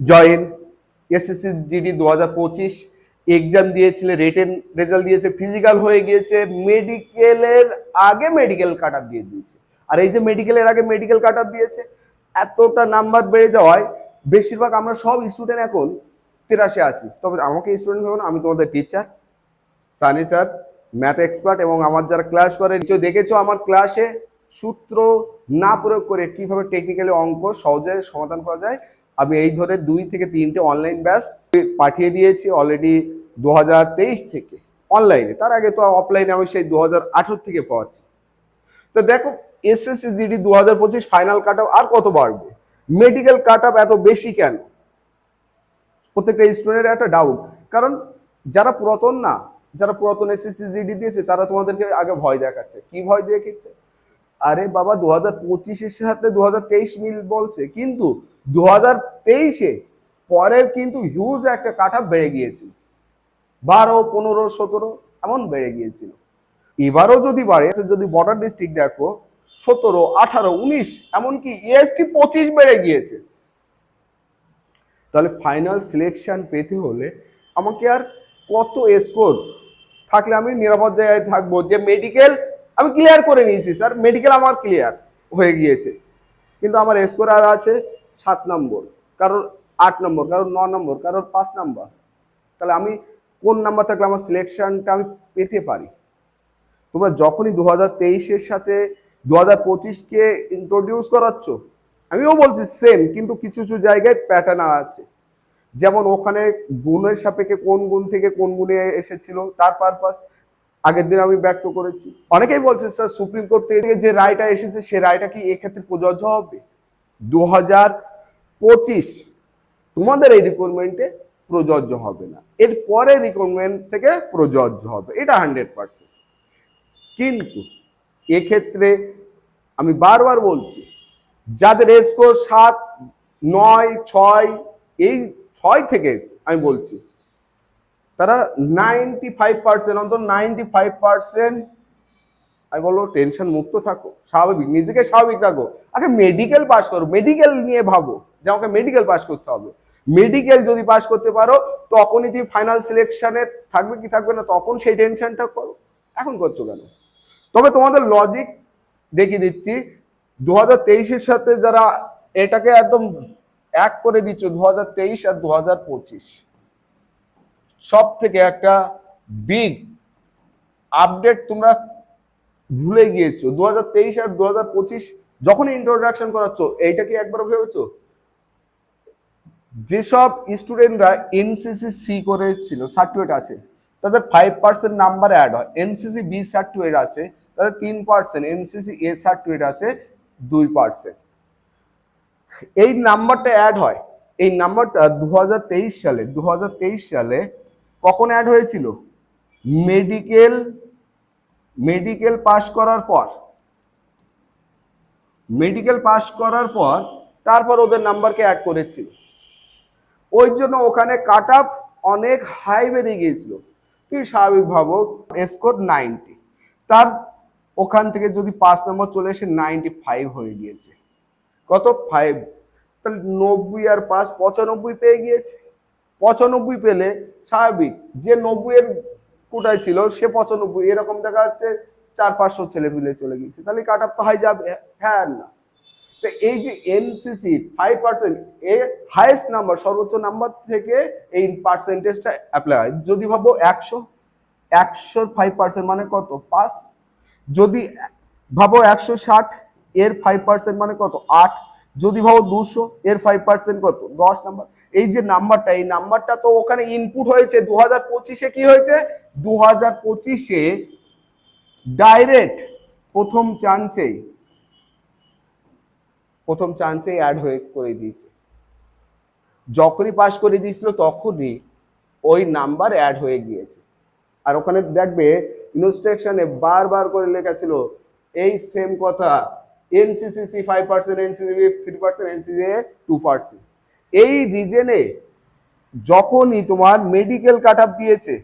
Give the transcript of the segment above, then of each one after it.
Join SSC GD দু হাজার পঁচিশ এক্সাম দিয়েছিলে রিটেন রেজাল্ট দিয়েছে ফিজিক্যাল হয়ে গিয়েছে মেডিকেলের আগে মেডিকেল কাট আপ দিয়ে দিয়েছে। আর এই যে মেডিকেলের আগে মেডিকেল কাট আপ দিয়েছে, এতটা নাম্বার বেড়ে যাওয়ায় বেশিরভাগ আমরা সব স্টুডেন্ট এখন তিরাশি আসি তবে আমাকে স্টুডেন্ট ভেবো না, আমি তোমাদের teacher Sunny sir math expert এবং আমার যারা ক্লাস করে, নিশ্চয়ই দেখেছ আমার ক্লাসে সূত্র না প্রয়োগ করে কীভাবে টেকনিক্যালি অঙ্ক সহজে সমাধান করা যায় আমি এই ধরে দুই থেকে তিনটে অনলাইন ব্যাচ পাঠিয়ে দিয়েছি অলরেডি দু হাজার তেইশ থেকে অনলাইনে তার আগে তো অফলাইনে আমি সেই দু থেকে পাওয়াচ্ছি। তো দেখো এসএসসি জিডি দু হাজার পঁচিশ ফাইনাল কাট আর কত বাড়বে? মেডিকেল কাট এত বেশি কেন? প্রত্যেকটা স্টুডেন্টের একটা ডাউট কারণ যারা পুরাতন না, যারা পুরাতন এসএসসি জিডি দিয়েছে, তারা তোমাদেরকে আগে ভয় দেখাচ্ছে। কি ভয় দেখাচ্ছে আরে বাবা দু হাজার পঁচিশের সাথে দু হাজার তেইশ মিল বলছে। কিন্তু দু হাজার তেইশে পরের কিন্তু হিউজ একটা কাটা বেড়ে গিয়েছিল। বারো, পনেরো, সতেরো এমন বেড়ে গিয়েছিল। এবারও যদি বাড়ে যদি বর্ডার ডিস্ট্রিক্ট দেখো, সতেরো, আঠারো, উনিশ, এমনকি ইএসটি পঁচিশ বেড়ে গিয়েছে। তাহলে ফাইনাল সিলেকশন পেতে হলে আমাকে আর কত স্কোর থাকলে আমি নিরাপদ জায়গায় থাকব? যে মেডিকেল আমি ক্লিয়ার করে নিয়েছি স্যার মেডিকেল আমার ক্লিয়ার হয়ে গিয়েছে। কিন্তু আমার স্কোর আর আছে সাত নম্বর। কারোর আট নম্বর, কারোর ন নম্বর, কারোর পাঁচ নম্বর। তাহলে আমি কোন নাম্বার থাকলে আমার সিলেকশনটা আমি পেতে পারি? তোমরা যখনই দু হাজার তেইশের সাথে দু হাজার পঁচিশকে ইন্ট্রোডিউস করাচ্ছ, আমিও বলছি সেম কিন্তু কিছু কিছু জায়গায় প্যাটার্ন আছে। যেমন ওখানে গুণের সাপেক্ষে কোন গুণ থেকে কোন গুণে এসেছিল, তার পারপাস আগের দিন আমি ব্যক্ত করেছি। অনেকেই বলছে স্যার, সুপ্রিম কোর্ট থেকে যে রায়টা এসেছে, সে রায়টা কি এক্ষেত্রে প্রযোজ্য হবে? দু হাজার পঁচিশ, তোমাদের এই রিকোয়ারমেন্টে প্রযোজ্য হবে না। এর পরে রিকোয়ারমেন্ট থেকে প্রযোজ্য হবে। এটা হান্ড্রেড পার্সেন্ট কিন্তু এক্ষেত্রে আমি বারবার বলছি, যাদের স্কোর সাত, নয়, ছয়, এই ছয় থেকে আমি বলছি তারা নাইনটি ফাইভ পার্সেন্ট অন্তত নাইনটি ফাইভ পার্সেন্ট আমি বলব টেনশন মুক্ত থাকো, স্বাভাবিক, নিজেকে স্বাভাবিক রাখো। আগে মেডিকেল পাস করো মেডিকেল নিয়ে ভাবো যে আমাকে মেডিকেল পাস করতে হবে। মেডিকেল যদি পাস করতে পারো, তখনই তুমি ফাইনাল সিলেকশনে থাকবে কি থাকবে না, তখন সেই টেনশনটা করো। এখন করছ কেন? তবে তোমাদের লজিক দেখিয়ে দিচ্ছি দু হাজার সাথে যারা এটাকে একদম এক করে দিচ্ছ দু হাজার তেইশ আর দু হাজার পঁচিশ সব থেকে একটা বিগ আপডেট তোমরা ভুলে গিয়েছো। দু হাজার তেইশ আর দু হাজার পঁচিশ যখন ইন্ট্রোডাকশন করাচ্ছ, এইটা কি একবার ভেবেছো? যেসব স্টুডেন্টরা এনসিসি সি করেছিল সার্টিফিকেট আছে, তাদের ফাইভ পার্সেন্ট নাম্বার অ্যাড হয়। এনসিসি বি সার্টিফিকেট আছে, তাদের তিন পার্সেন্ট এনসিসি এ সার্টিফিকেট আছে, দুই পার্সেন্ট এই নাম্বারটা অ্যাড হয়। এই নাম্বারটা দু হাজার তেইশ সালে দু হাজার তেইশ সালে কখন অ্যাড হয়েছিল? মেডিকেল মেডিকেল পাশ করার পর। মেডিকেল পাশ করার পর তারপর ওদের নাম্বারকে অ্যাড করেছিল ওই জন্য ওখানে কাট অনেক হাই বেরিয়ে গিয়েছিল। তুই স্বাভাবিক ভাবো? স্কোর নাইনটি তার ওখান থেকে যদি পাঁচ নম্বর চলে এসে নাইনটি ফাইভ হয়ে গিয়েছে। কত? ফাইভ তাহলে নব্বই আর পাঁচ পঁচানব্বই পেয়ে গিয়েছে। পঁচানব্বই পেলে স্বাভাবিক। যে নব্বই এর কোটায় ছিল, সে পঁচানব্বই। এরকম দেখা যাচ্ছে চার পাঁচশো ছেলে মিলে চলে গিয়েছে। তাহলে কাট আপ তো হাই যাবে হ্যাঁ না? তো এই যে এনসিসি ফাইভ পার্সেন্ট এ হাইয়েস্ট নাম্বার সর্বোচ্চ নাম্বার থেকে এই পার্সেন্টেজটা অ্যাপ্লাই হয়। যদি ভাবো একশো, একশোর ফাইভ পার্সেন্ট মানে কত? পাঁচ। যদি ভাবো একশো ষাট, এর ফাইভ পার্সেন্ট মানে কত? আট। যদি ভাবো দুশো, এর ফাইভ পার্সেন্ট কত? দশ নাম্বার। এই যে নাম্বারটা, এই নাম্বারটা তো ওখানে ইনপুট হয়েছে দু হাজার পঁচিশে কি হয়েছে? দু হাজার পঁচিশে ডাইরেক্ট প্রথম চান্সেই প্রথম চান্সেই অ্যাড হয়ে করে দিয়েছে। যখনই পাস করে দিয়েছিল তখনই ওই নাম্বার অ্যাড হয়ে গিয়েছে। আর ওখানে দেখবে ইনস্ট্রাকশনে বারবার করে লেখা ছিল, এই সেম কথা NCC five percent NCC three percent NCC two percent এই রিজনে যখনই তোমার মেডিকেল কাট আপ দিয়েছে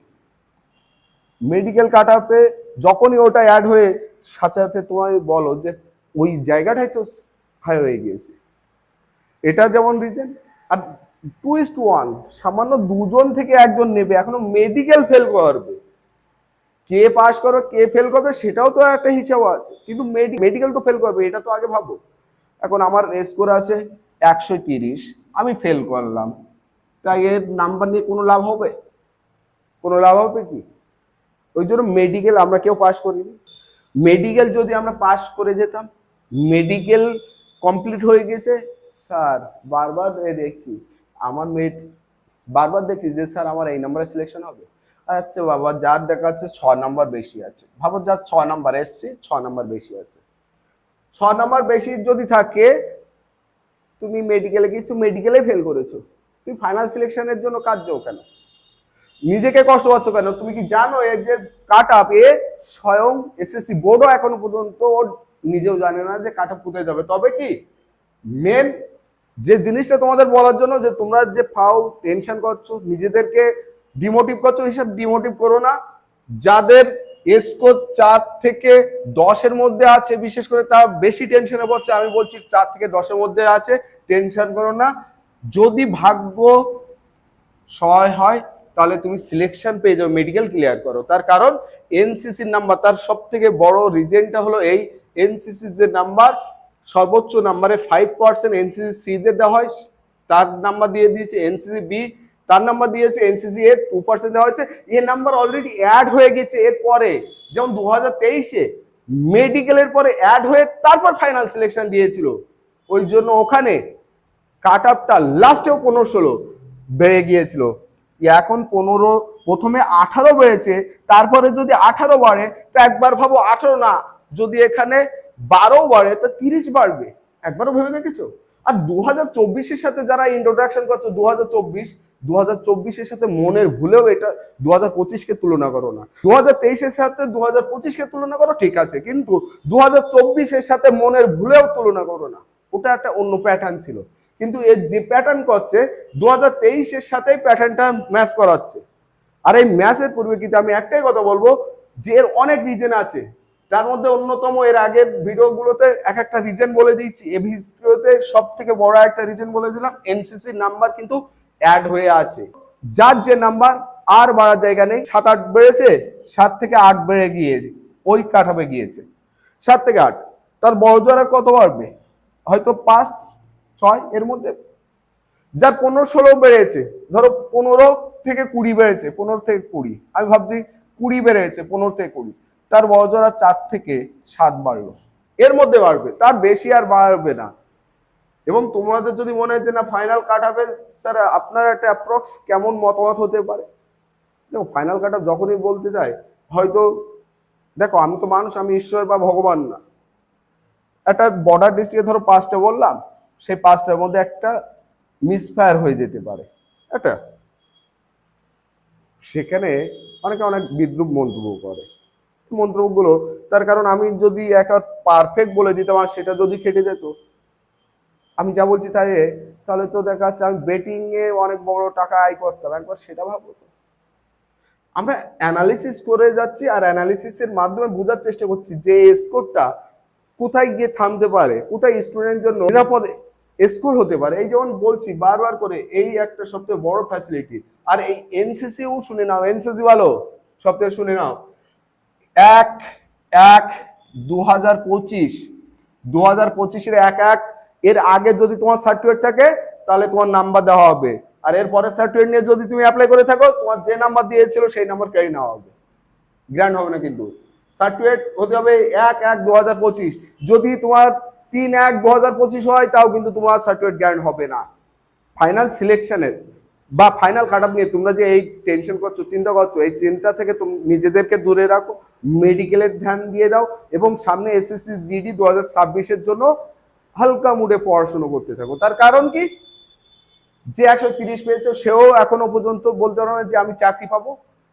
মেডিকেল কাট আপে যখনই ওটা অ্যাড হয়ে, সাথে সাথে তোমায় বলো যে ওই জায়গাটাই তো হাই হয়ে গিয়েছে। এটা যেমন রিজন আর টু ইস টু ওয়ান সামান্য দুজন থেকে একজন নেবে, এখনও মেডিকেল ফেল করবে। কে পাস করবে কে ফেল করবে, সেটাও তো একটা হিসাব আছে। কিন্তু মেডিকেল তো ফেল করবে, এটা তো আগে ভাবো। এখন আমার স্কোর আছে একশো তিরিশ, আমি ফেল করলাম। তাই এর নাম্বার নিয়ে কোনো লাভ হবে? কোনো লাভ হবে কি? ওই জন্য মেডিকেল আমরা কেউ পাস করিনি। মেডিকেল যদি আমরা পাস করে যেতাম মেডিকেল কমপ্লিট হয়ে গেছে। স্যার, বারবার দেখছি, আমার মেট বারবার দেখছি যে স্যার, আমার এই নাম্বারে সিলেকশন হবে। আচ্ছা বাবা, যার দেখা যাচ্ছে ছ নাম্বার বেশি আছে। ভাবো, যার ছ নম্বর এসছে, ছ নম্বর বেশি আছে। ছ নাম্বার বেশি যদি থাকে, তুমি মেডিকেলে গেছো মেডিকেলে ফেল করেছ। তুমি ফাইনাল সিলেকশনের জন্য কাজ যাও কেন? নিজেকে কষ্ট পাচ্ছ কেন? তুমি কি জানো এর যে কাট আপ এ স্বয়ং এসএসসি বোর্ডও এখনও পর্যন্ত ওর নিজেও জানে না যে কাট আপ কোথায় যাবে। তবে কি? মেন যে জিনিসটা তোমাদের বলার জন্য যে তোমরা যে ফাও টেনশন করছ, নিজেদেরকে ডিমোটিভ করছ হিসাব ডিমোটিভ করো না। যাদের স্কোর চার থেকে দশের মধ্যে আছে, বিশেষ করে তার বেশি টেনশনে পড়ছে, আমি বলছি চার থেকে দশের মধ্যে আছে টেনশন করো না। যদি ভাগ্য সহায় হয়, তাহলে তুমি সিলেকশন পেয়ে যাও মেডিকেল ক্লিয়ার করো। তার কারণ এনসিসির নাম্বার তার সব থেকে বড় রিজনটা হলো এই এনসিসি যে নাম্বার সর্বোচ্চ নাম্বারে ফাইভ পার্সেন্ট এনসিসি সি দেওয়া হয়, তার নাম্বার দিয়ে দিয়েছে এনসিসি বি তার নাম্বার দিয়েছে এনসিসি এর টু পার্সেন্ট দেওয়া হয়েছে। এর নাম্বার অলরেডি অ্যাড হয়ে গেছে এর পরে। যেমন দু হাজার তেইশে মেডিকেলের পরে অ্যাড হয়ে তারপর ফাইনাল সিলেকশন দিয়েছিল। ওই জন্য ওখানে কাট আপটা লাস্টেও পনেরো ষোলো বেড়ে গিয়েছিল। এখন পনেরো, প্রথমে আঠারো বেড়েছে, তারপরে যদি আঠারো বাড়ে, তো একবার ভাবো আঠারো না, যদি এখানে বারো বাড়ে, তো তিরিশ বাড়বে। একবারও ভেবে দেখেছ? আর দু হাজার চব্বিশের সাথে যারা ইন্ট্রোডাকশন করছ, দু হাজার চব্বিশ দু হাজার চব্বিশের সাথে মনের ভুলেও এটা দু হাজার পঁচিশকে তুলনা করো না। দু হাজার তেইশের সাথে দু হাজার পঁচিশকে তুলনা করো, ঠিক আছে, কিন্তু দু হাজার চব্বিশের সাথে মনের ভুলেও তুলনা করো না। ওটা একটা অন্য প্যাটার্ন ছিল। কিন্তু এর যে প্যাটার্ন করছে দু হাজার তেইশের সাথেই প্যাটার্নটা ম্যাচ করাচ্ছে। আর এই ম্যাচের পরিপ্রেক্ষিতে আমি একটাই কথা বলব, যে এর অনেক রিজন আছে। তার মধ্যে অন্যতম এর আগের ভিডিওগুলোতে এক একটা রিজন বলে দিয়েছি। এই ভিডিওতে সব থেকে বড় একটা রিজন বলে দিলাম এনসিসির নাম্বার কিন্তু অ্যাড হয়ে আছে। যার যে নাম্বার আর বাড়ার জায়গা নেই, সাত আট বেড়েছে, সাত থেকে আট বেড়ে গিয়েছে, ওই কাঠাবে গিয়েছে। সাত থেকে আট, তার বড় জোয়ার কত বাড়বে? হয়তো পাঁচ, ছয় এর মধ্যে। যার পনেরো, ষোলো বেড়েছে, ধরো পনেরো থেকে কুড়ি বেড়েছে, পনেরো থেকে কুড়ি, আমি ভাবছি কুড়ি বেড়েছে, পনেরো থেকে কুড়ি, তার বড়জোড়া চার থেকে সাত বাড়লো। এর মধ্যে বাড়বে, তার বেশি আর বাড়বে না। এবং তোমাদের যদি মনে হয় যে না ফাইনাল কাট হবে স্যার আপনার একটা অ্যাপ্রক্স কেমন মতামত হতে পারে? দেখো ফাইনাল কাট যখনই বলতে চাই হয়তো, দেখো, আমি তো মানুষ, আমি ঈশ্বর বা ভগবান না। একটা বর্ডার ডিস্ট্রিক্টে ধরো পাঁচটা বললাম, সেই পাঁচটার মধ্যে একটা মিসফায়ার হয়ে যেতে পারে। একটা। সেখানে অনেকে অনেক বিদ্রুপ মন্তব্য করে। মন্তব্যগুলো, তার কারণ আমি যদি একা পারফেক্ট বলে দিতাম আর সেটা যদি খেটে যেত আমি যা বলছি তাই তাহলে তো দেখা যাচ্ছে আমি বেটিং এ অনেক বড় টাকা আয় করতাম। একবার সেটা ভাবো তো। আমরা অ্যানালিসিস করে যাচ্ছি আর অ্যানালিসিসের মাধ্যমে বোঝার চেষ্টা করছি যে স্কোরটা কোথায় গিয়ে থামতে পারে, কোথায় স্টুডেন্টের জন্য নিরাপদ স্কোর হতে পারে। এই যেমন বলছি বারবার করে এই একটা সবচেয়ে বড় ফ্যাসিলিটি আর এই এনসিসিও শুনে নাও এনসিসি ভালো? সবথেকে শুনে নাও। এক এক দু হাজার পঁচিশ। দু হাজার পঁচিশের এক এক এর আগে যদি তোমার সার্টিফিকেট থাকে, তাহলে তোমার নাম্বার দেওয়া হবে। আর এর পরের সার্টিফিকেট নিয়ে যদি তুমি অ্যাপ্লাই করে থাকো, তোমার যে নাম্বার দিয়েছিল, সেই নাম্বার ক্যারি নেওয়া হবে। গ্র্যান্ড হবে না কিন্তু। সার্টিফিকেট হতে হবে এক এক দু হাজার পঁচিশ। যদি তোমার তিন এক দু হাজার পঁচিশ হয়, তাও কিন্তু তোমার সার্টিফিকেট গ্র্যান্ড হবে না। ফাইনাল সিলেকশনের বা ফাইনাল কাট নিয়ে তোমরা যে এই টেনশন করছ, চিন্তা করছ, এই চিন্তা থেকে তুমি, নিজেদেরকে দূরে রাখো। মেডিকেলের ধ্যান দিয়ে দাও এবং সামনে এসএসসি জিডি দু হাজার ছাব্বিশের জন্য হালকা মুডে পড়াশুনো করতে থাকো। তার কারণ কি? যে একশো তিরিশ পেয়েছে, সেও এখনও পর্যন্ত বলতে পারো না যে আমি চাকরি পাবো।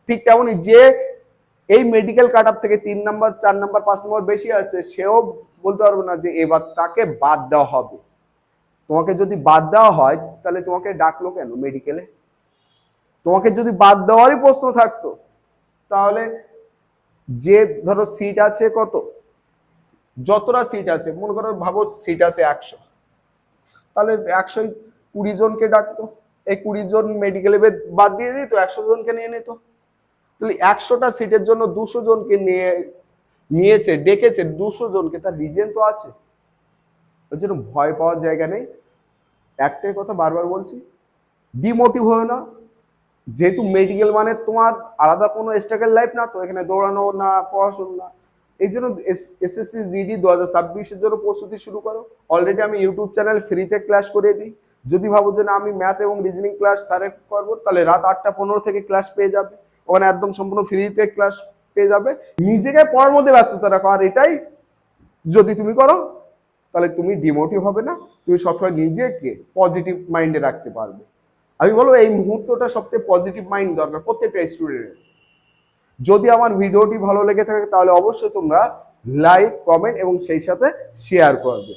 ঠিক তেমনই যে এই মেডিকেল কাট থেকে তিন নাম্বার চার নাম্বার পাঁচ নাম্বার বেশি আছে, সেও বলতে পারব না যে এবার তাকে বাদ দেওয়া হবে। তোমাকে যদি বাদ দেওয়া হয়, তাহলে তোমাকে ডাকলো কেন মেডিকেলে তোমাকে যদি বাদ দেওয়ারই প্রশ্ন থাকতো, তাহলে যে ধরো সিট আছে কত? যতটা সিট আছে, মনে করো ভাবো সিট আছে একশো। তাহলে একশো কুড়ি জনকে ডাকতো, এই কুড়ি জন মেডিকেলে বাদ দিয়ে দিই তো একশো জনকে নিয়ে নিত। তাহলে একশোটা সিটের জন্য দুশো জনকে নিয়ে, নিয়েছে, ডেকেছে, দুশো জনকে। তার রিজেন তো আছে। ওর জন্য ভয় পাওয়ার জায়গা নেই। একটাই কথা বারবার বলছি ডিমোটিভ হয়ে না। যেহেতু মেডিকেল মানে তোমার আলাদা কোনো স্ট্রাগল লাইফ না, তো এখানে দৌড়ানো না, পড়াশোনা না। এই জন্য এসএসসি জিডি দু হাজার ছাব্বিশের জন্য প্রস্তুতি শুরু করো। অলরেডি আমি ইউটিউব চ্যানেল ফ্রিতে ক্লাস করে দিই। যদি ভাবো যে না, আমি ম্যাথ এবং রিজনিং ক্লাস স্যারে করব, তাহলে রাত আটটা পনেরো থেকে ক্লাস পেয়ে যাবে। ওখানে একদম সম্পূর্ণ ফ্রিতে ক্লাস পেয়ে যাবে। নিজেকে পড়ার মধ্যে ব্যস্ততা রাখো। আর এটাই যদি তুমি করো, তাহলে তুমি ডিমোটিভ হবে না। তুমি সবসময় নিজেকে পজিটিভ মাইন্ডে রাখতে পারবে। আমি বলব এই মুহূর্তটা সবচেয়ে পজিটিভ মাইন্ড দরকার প্রত্যেকটা স্টুডেন্টের যদি আমার ভিডিওটি ভালো লেগে থাকে, তাহলে অবশ্যই তোমরা লাইক কমেন্ট এবং সেই সাথে শেয়ার করবে।